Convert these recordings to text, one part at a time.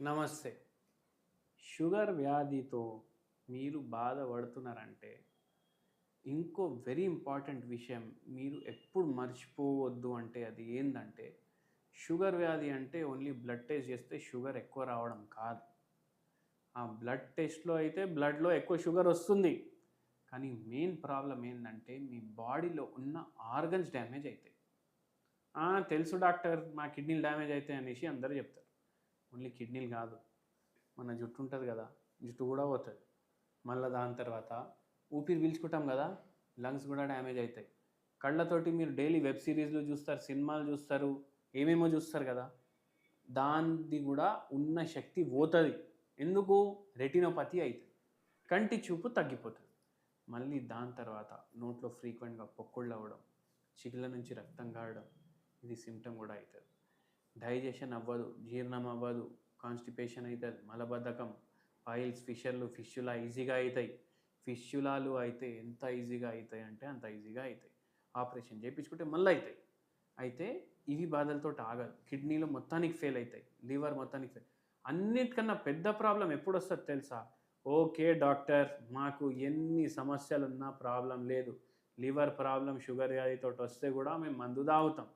నమస్తే. షుగర్ వ్యాధితో మీరు బాధపడుతున్నారంటే ఇంకో వెరీ ఇంపార్టెంట్ విషయం మీరు ఎప్పుడు మర్చిపోవద్దు అంటే అది ఏంటంటే షుగర్ వ్యాధి అంటే ఓన్లీ బ్లడ్ టెస్ట్ చేస్తే షుగర్ ఎక్కువ రావడం కాదు. ఆ బ్లడ్ టెస్ట్లో అయితే బ్లడ్లో ఎక్కువ షుగర్ వస్తుంది. కానీ మెయిన్ ప్రాబ్లం ఏంటంటే మీ బాడీలో ఉన్న ఆర్గన్స్ డ్యామేజ్ అవుతాయి తెలుసు డాక్టర్ మా కిడ్నీలు డ్యామేజ్ అవుతాయి అనేసి అందరూ చెప్తారు. ఓన్లీ కిడ్నీలు కాదు మన జుట్టు ఉంటుంది కదా జుట్టు కూడా పోతుంది. మళ్ళీ దాని తర్వాత ఊపిరి పీల్చుకుంటాం కదా లంగ్స్ కూడా డ్యామేజ్ అవుతాయి కళ్ళతోటి మీరు డైలీ వెబ్ సిరీస్లు చూస్తారు సినిమాలు చూస్తారు ఏమేమో చూస్తారు కదా దానిది కూడా ఉన్న శక్తి పోతుంది. ఎందుకు? రెటినోపతి అవుతుంది కంటి చూపు తగ్గిపోతుంది. మళ్ళీ దాని తర్వాత నోట్లో ఫ్రీక్వెంట్గా పొక్కుళ్ళు అవ్వడం చిగుల నుంచి రక్తం కారడం ఇది సిమ్టమ్ కూడా అవుతుంది డైజెషన్ అవ్వదు జీర్ణం అవ్వదు కాన్స్టిపేషన్ అవుతుంది మలబద్ధకం ఆయిల్స్ ఫిషర్లు ఫిష్యులా ఈజీగా అవుతాయి ఫిష్యులాలు అయితే ఎంత ఈజీగా అవుతాయి అంటే అంత ఈజీగా అవుతాయి ఆపరేషన్ చేయించుకుంటే మళ్ళీ అవుతాయి అయితే ఇవి బాధలతో ఆగదు. కిడ్నీలు మొత్తానికి ఫెయిల్ అవుతాయి లివర్ మొత్తానికి ఫెయిల్. అన్నిటికన్నా పెద్ద ప్రాబ్లం ఎప్పుడు వస్తుంది తెలుసా? ఓకే డాక్టర్ మాకు ఎన్ని సమస్యలు ఉన్నా ప్రాబ్లం లేదు. లివర్ ప్రాబ్లం షుగర్ వ్యాధితో వస్తే కూడా మేము మందు తాగుతాం.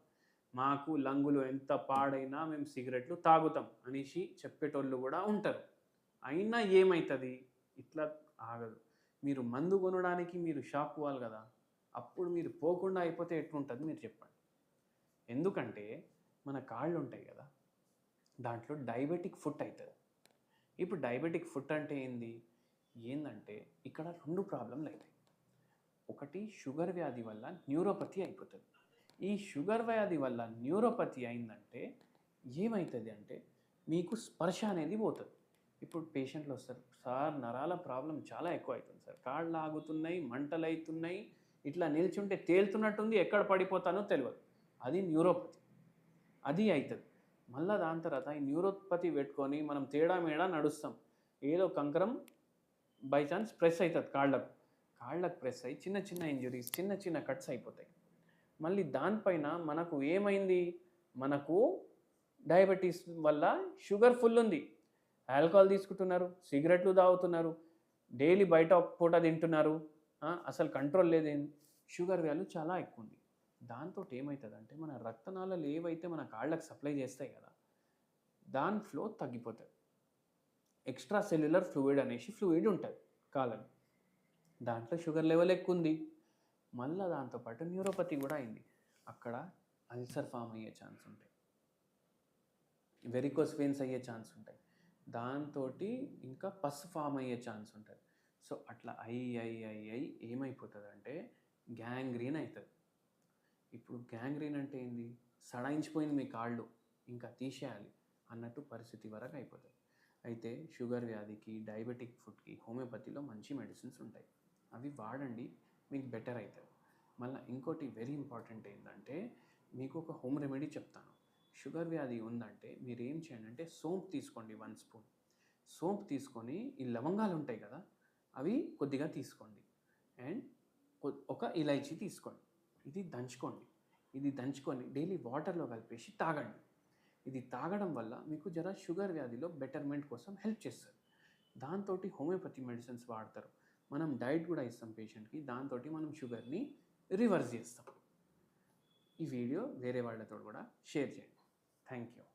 మాకు లంగులు ఎంత పాడైనా మేము సిగరెట్లు తాగుతాం అనేసి చెప్పేటోళ్ళు కూడా ఉంటారు. అయినా ఏమవుతుంది ఇట్లా ఆగదు. మీరు మందు కొనడానికి మీరు షాప్ పోవాలి కదా. అప్పుడు మీరు పోకుండా అయిపోతే ఎట్లుంటుంది మీరు చెప్పండి. ఎందుకంటే మన కాళ్ళు ఉంటాయి కదా. దాంట్లో డయాబెటిక్ ఫుట్ అవుతుంది ఇప్పుడు డయాబెటిక్ ఫుట్ అంటే ఏంది? ఏందంటే ఇక్కడ రెండు ప్రాబ్లంలు అవుతాయి ఒకటి షుగర్ వ్యాధి వల్ల న్యూరోపతి అయిపోతుంది. ఈ షుగర్ వ్యాధి వల్ల న్యూరోపతి అయిందంటే ఏమవుతుంది అంటే మీకు స్పర్శ అనేది పోతుంది. ఇప్పుడు పేషెంట్లు వస్తారు సార్ నరాల ప్రాబ్లం చాలా ఎక్కువ అవుతుంది సార్. కాళ్ళు ఆగుతున్నాయి మంటలు అవుతున్నాయి ఇట్లా నిల్చుంటే తేలుతున్నట్టుంది ఎక్కడ పడిపోతానో తెలియదు అది న్యూరోపతి. అది అవుతుంది మళ్ళీ దాని తర్వాత ఈ న్యూరోపతి పెట్టుకొని మనం తేడా మేడా నడుస్తాం. ఏదో కంకరం బై ఛాన్స్ ప్రెస్ అవుతుంది కాళ్ళకు. కాళ్ళకు ప్రెస్ అయ్యి చిన్న చిన్న ఇంజరీస్ చిన్న చిన్న కట్స్ అయిపోతాయి. మళ్ళీ దానిపైన మనకు ఏమైంది? మనకు డయాబెటీస్ వల్ల షుగర్ ఫుల్ ఉంది. ఆల్కహాల్ తీసుకుంటున్నారు సిగరెట్లు తాగుతున్నారు డైలీ బయట పూట తింటున్నారు. అసలు కంట్రోల్ లేదేం? షుగర్ వ్యాల్యూ చాలా ఎక్కువ ఉంది. దాంతో ఏమవుతుందంటే మన రక్తనాళాలు ఏవైతే మన కాళ్ళకు సప్లై చేస్తాయి కదా దాని ఫ్లో తగ్గిపోతుంది. ఎక్స్ట్రా సెల్యులర్ ఫ్లూయిడ్ అనేసి ఫ్లూయిడ్ ఉంటుంది కాలం దాంట్లో షుగర్ లెవెల్ ఎక్కువ ఉంది. మళ్ళీ దాంతోపాటు న్యూరోపతి కూడా అయింది. అక్కడ అల్సర్ ఫామ్ అయ్యే ఛాన్స్ ఉంటాయి. వెరికోస్ వెయిన్స్ అయ్యే ఛాన్స్ ఉంటాయి. దాంతో ఇంకా పస్ ఫామ్ అయ్యే ఛాన్స్ ఉంటుంది సో అట్లా అయ్యి అయ్యి అయ్యి అయ్యి ఏమైపోతుంది అంటే గ్యాంగ్రీన్ అవుతుంది ఇప్పుడు గ్యాంగ్రీన్ అంటే ఏంది? సడాయించిపోయింది మీ కాళ్ళు. ఇంకా తీసేయాలి అన్నట్టు పరిస్థితి వరకు అయిపోతుంది. అయితే షుగర్ వ్యాధికి డయాబెటిక్ ఫుడ్కి హోమియోపతిలో మంచి మెడిసిన్స్ ఉంటాయి. అవి వాడండి. మీకు బెటర్ అవుతుంది మళ్ళీ ఇంకోటి వెరీ ఇంపార్టెంట్ ఏంటంటే మీకు ఒక హోమ్ రెమెడీ చెప్తాను. షుగర్ వ్యాధి ఉందంటే మీరు ఏం చేయండి అంటే సోంపు తీసుకోండి వన్ స్పూన్ సోంపు తీసుకొని ఈ లవంగాలు ఉంటాయి కదా అవి కొద్దిగా తీసుకోండి. అండ్ ఒక ఇలైచీ తీసుకోండి. ఇది దంచుకోండి. ఇది దంచుకొని డైలీ వాటర్లో కలిపేసి తాగండి. ఇది తాగడం వల్ల మీకు జర షుగర్ వ్యాధిలో బెటర్మెంట్ కోసం హెల్ప్ చేస్తారు దాంతో హోమియోపతి మెడిసిన్స్ వాడతారు. మనం డైట్ కూడా ఇస్తాం పేషెంట్కి దాంతో మనం షుగర్ని రివర్స్ చేస్తాం. ఈ వీడియో వేరే వాళ్ళతో కూడా షేర్ చేయండి. Thank you